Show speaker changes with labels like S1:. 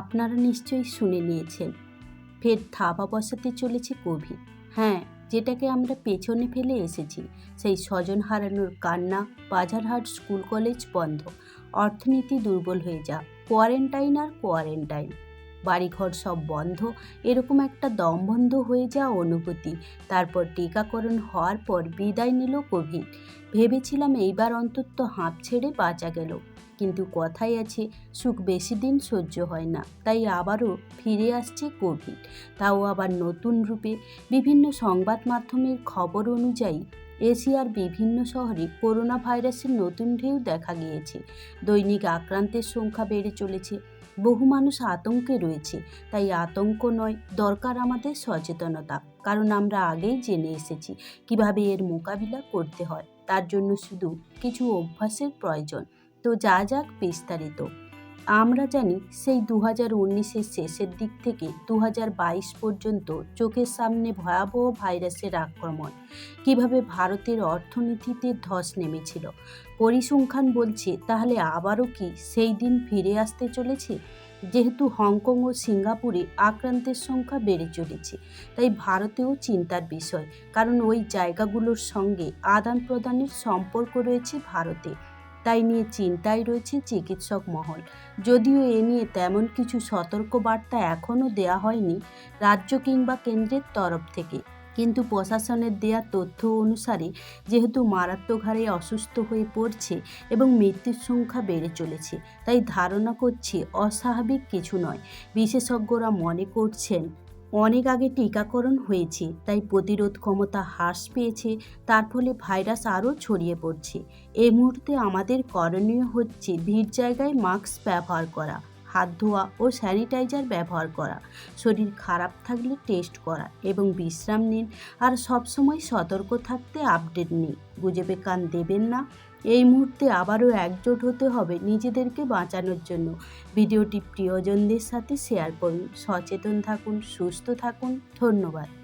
S1: আপনারা নিশ্চয়ই শুনে নিয়েছেন। ফের থাবা বসাতে চলেছে কোভিড হ্যাঁ যেটাকে আমরা পেছনে ফেলে এসেছি, সেই স্বজন হারানোর কান্না বাজারহাট স্কুল কলেজ বন্ধ, অর্থনীতি দুর্বল হয়ে যা, কোয়ারেন্টাইন আর কোয়ারেন্টাইন। বাড়িঘর সব বন্ধ, এরকম একটা দমবন্ধ হয়ে যাওয়া অনুভূতি। তারপর টিকাকরণ হওয়ার পর বিদায় নিল কোভিড ভেবেছিলাম এইবার অন্তত হাঁপ ছেড়ে বাঁচা গেল। কিন্তু কথাই আছে, সুখ বেশি দিন সহ্য হয় না, তাই আবারও ফিরে আসছে কোভিড তাও আবার নতুন রূপে বিভিন্ন সংবাদ মাধ্যমের খবর অনুযায়ী এশিয়ার বিভিন্ন শহরে করোনা ভাইরাসের নতুন ঢেউ দেখা গিয়েছে। দৈনিক আক্রান্তের সংখ্যা বেড়ে চলেছে। বহু মানুষ আতঙ্কে রয়েছে, তাই আতঙ্ক নয়, দরকার আমাদের সচেতনতা। কারণ আমরা আগেই জেনে এসেছি কীভাবে এর মোকাবিলা করতে হয়। তার জন্য শুধু কিছু অভ্যাসের প্রয়োজন। তো যা যাক বিস্তারিত। আমরা জানি সেই দু হাজার উনিশের শেষের দিক থেকে দু হাজার বাইশ পর্যন্ত চোখের সামনে ভয়াবহ ভাইরাসের আক্রমণ। কীভাবে ভারতের অর্থনীতিতে ধস নেমেছিল? পরিসংখ্যান বলছে, তাহলে আবারও কি সেই দিন ফিরে আসতে চলেছে? যেহেতু হংকং ও সিঙ্গাপুরে আক্রান্তের সংখ্যা বেড়ে চলেছে, তাই ভারতেও চিন্তার বিষয়। কারণ ওই জায়গাগুলোর সঙ্গে আদান প্রদানের সম্পর্ক রয়েছে ভারতে। তাই নিয়ে চিন্তায় রয়েছে চিকিৎসক মহল। যদিও এ নিয়ে তেমন কিছু সতর্কবার্তা এখনও দেয়া হয়নি রাজ্য কিংবা কেন্দ্রের তরফ থেকে। কিন্তু প্রশাসনের দেয়া তথ্য অনুসারে যেহেতু মারাত্মক হারে অসুস্থ হয়ে পড়ছে এবং মৃত্যুর সংখ্যা বেড়ে চলেছে, তাই ধারণা করছি অস্বাভাবিক কিছু নয়। বিশেষজ্ঞরা মনে করছেন অনেক আগে টিকাকরণ হয়েছে, তাই প্রতিরোধ ক্ষমতা হ্রাস পেয়েছে, তার ফলে ভাইরাস আরও ছড়িয়ে পড়ছে। এই মুহূর্তে আমাদের করণীয় হচ্ছে ভিড় জায়গায় মাস্ক ব্যবহার করা, হাত ধোয়া ও স্যানিটাইজার ব্যবহার করা, শরীর খারাপ থাকলে টেস্ট করা এবং বিশ্রাম নিন, আর সবসময় সতর্ক থাকতে আপডেট নিন। গুজবে কান দেবেন না। এই মুহূর্তে আবারও একজোট হতে হবে নিজেদেরকে বাঁচানোর জন্য। ভিডিওটি প্রিয়জনদের সাথে শেয়ার করুন। সচেতন থাকুন, সুস্থ থাকুন। ধন্যবাদ।